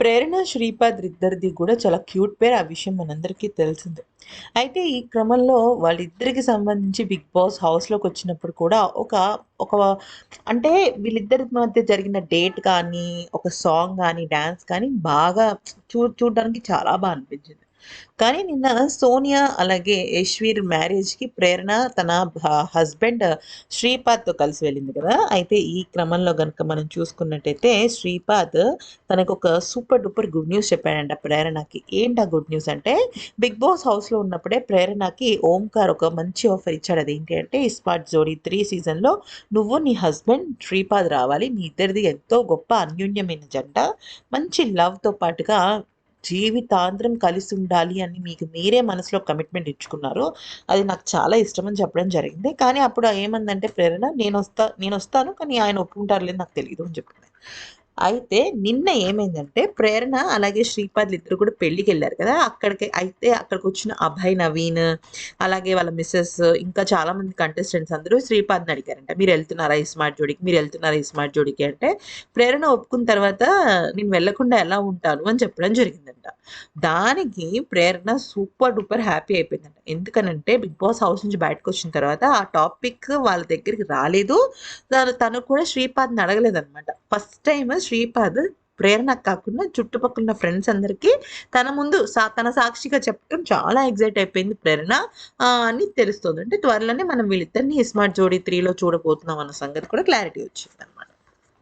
ప్రేరణ శ్రీపాద్ ఇద్దరిది కూడా చాలా క్యూట్ పేరు. ఆ విషయం మనందరికీ తెలిసిందే. అయితే ఈ క్రమంలో వాళ్ళిద్దరికి సంబంధించి బిగ్ బాస్ హౌస్లోకి వచ్చినప్పుడు కూడా ఒక ఒక అంటే వీళ్ళిద్దరి మధ్య జరిగిన డేట్ కానీ ఒక సాంగ్ కానీ డ్యాన్స్ కానీ బాగా చూ చూడడానికి చాలా బాగా అనిపించింది. కానీ నిన్న సోనియా అలాగే యశ్వీర్ మ్యారేజ్కి ప్రేరణ తన హస్బెండ్ శ్రీపాద్తో కలిసి వెళ్ళింది కదా. అయితే ఈ క్రమంలో కనుక మనం చూసుకున్నట్టయితే శ్రీపాద్ తనకు ఒక సూపర్ డూపర్ గుడ్ న్యూస్ చెప్పాడంట ప్రేరణకి. ఏంటి ఆ గుడ్ న్యూస్ అంటే బిగ్ బాస్ హౌస్లో ఉన్నప్పుడే ప్రేరణకి ఓంకార్ ఒక మంచి ఆఫర్ ఇచ్చాడు. ఏంటి అంటే స్పాట్ జోడీ త్రీ సీజన్లో నువ్వు నీ హస్బెండ్ శ్రీపాద్ రావాలి. నీ ఇద్దరిది ఎంతో గొప్ప అన్యోన్యమైన జంట మంచి లవ్తో పాటుగా జీవితాంతరం కలిసి ఉండాలి అని మీకు మీరే మనసులో కమిట్మెంట్ ఇచ్చుకున్నారు. అది నాకు చాలా ఇష్టం అని చెప్పడం జరిగింది. కానీ అప్పుడు ఏమందంటే ప్రేరణ నేను వస్తా నేను వస్తాను కానీ ఆయన ఒప్పుకుంటారు లేదు నాకు తెలియదు అని చెప్పింది అయితే నిన్న ఏమైందంటే ప్రేరణ అలాగే శ్రీపాద్లు ఇద్దరు కూడా పెళ్ళికి వెళ్ళారు కదా. అక్కడికి అయితే అక్కడికి వచ్చిన అభయ్ నవీన్ అలాగే వాళ్ళ మిస్సెస్ ఇంకా చాలా మంది కంటెస్టెంట్స్ అందరూ శ్రీపాద్ని అడిగారంట. మీరు వెళ్తున్నారా ఈ స్మార్ట్ జోడికి? మీరు వెళ్తున్నారా ఈ స్మార్ట్ జోడికి? అంటే ప్రేరణ ఒప్పుకున్న తర్వాత నేను వెళ్ళకుండా ఎలా ఉంటాను? అని చెప్పడం జరిగిందంట. దానికి ప్రేరణ సూపర్ డూపర్ హ్యాపీ అయిపోయిందంట. ఎందుకనంటే బిగ్ బాస్ హౌస్ నుంచి బయటకు వచ్చిన తర్వాత ఆ టాపిక్ వాళ్ళ దగ్గరికి రాలేదు. తను తను కూడా శ్రీపాద్ని అడగలేదన్నమాట. ఫస్ట్ టైం శ్రీపాద్ ప్రేరణ కాకుండా చుట్టుపక్కల ఉన్న ఫ్రెండ్స్ అందరికీ తన ముందు సా తన సాక్షిగా చెప్పడం చాలా ఎగ్జైట్ అయిపోయింది ప్రేరణ. అని తెలుస్తుంది. అంటే త్వరలోనే మనం వీళ్ళిద్దరిని స్మార్ట్ జోడీ త్రీలో చూడబోతున్నాం అన్న సంగతి కూడా క్లారిటీ వచ్చింది